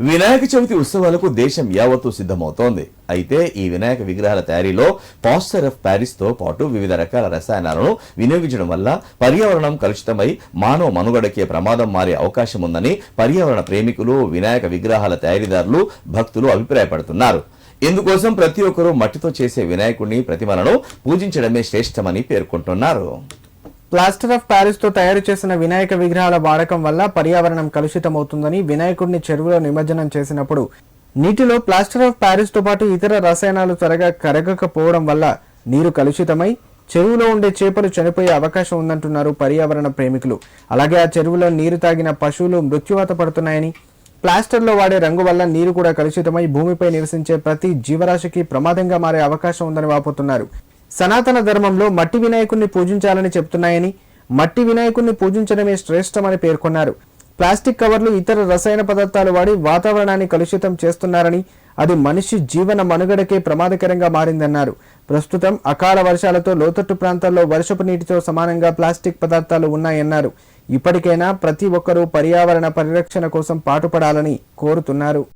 వినాయక చవితి ఉత్సవాలకు దేశం యావత్తు సిద్ధమవుతోంది. అయితే ఈ వినాయక విగ్రహాల తయారీలో పాస్టర్ ఆఫ్ ప్యారిస్తో పాటు వివిధ రకాల రసాయనాలను వినియోగించడం వల్ల పర్యావరణం కలుషితమై మానవ మనుగడకే ప్రమాదం మారే అవకాశం ఉందని పర్యావరణ ప్రేమికులు వినాయక విగ్రహాల తయారీదారులు భక్తులు అభిప్రాయపడుతున్నారు. ఇందుకోసం ప్రతి ఒక్కరూ మట్టితో చేసే వినాయకుడిని ప్రతిమలను పూజించడమే శ్రేష్టమని పేర్కొంటున్నారు. ప్లాస్టర్ ఆఫ్ ప్యారిస్తో తయారు చేసిన వినాయక విగ్రహాల వాడకం వల్ల పర్యావరణం కలుషితమవుతుందని వినాయకుడిని చెరువులో నిమజ్జనం చేసినప్పుడు. నీటిలో ప్లాస్టర్ ఆఫ్ ప్యారిస్తో పాటు ఇతర రసాయనాలు త్వరగా కరగకపోవడం వల్ల నీరు కలుషితమై చెరువులో ఉండే చేపలు చనిపోయే అవకాశం ఉందంటున్నారు పర్యావరణ ప్రేమికులు. అలాగే ఆ చెరువులో నీరు తాగిన పశువులు మృత్యువాత పడుతున్నాయని ప్లాస్టర్లో వాడే రంగు వల్ల నీరు కూడా కలుషితమై భూమిపై నివసించే ప్రతి జీవరాశికి ప్రమాదంగా మారే అవకాశం ఉందని వాపోతున్నారు. సనాతన ధర్మంలో మట్టి వినాయకుణ్ణి పూజించాలని చెప్తున్నాయని మట్టి వినాయకుణ్ణి పూజించడమే శ్రేష్టమని పేర్కొన్నారు. ప్లాస్టిక్ కవర్లు ఇతర రసాయన పదార్థాలు వాడి వాతావరణాన్ని కలుషితం చేస్తున్నారని అది మనిషి జీవన మనుగడకే ప్రమాదకరంగా మారిందన్నారు. ప్రస్తుతం అకాల వర్షాలతో లోతట్టు ప్రాంతాల్లో వర్షపు నీటితో సమానంగా ప్లాస్టిక్ పదార్థాలు ఉన్నాయన్నారు. ఇప్పటికైనా ప్రతి ఒక్కరూ పర్యావరణ పరిరక్షణ కోసం పాటుపడాలని కోరుతున్నారు.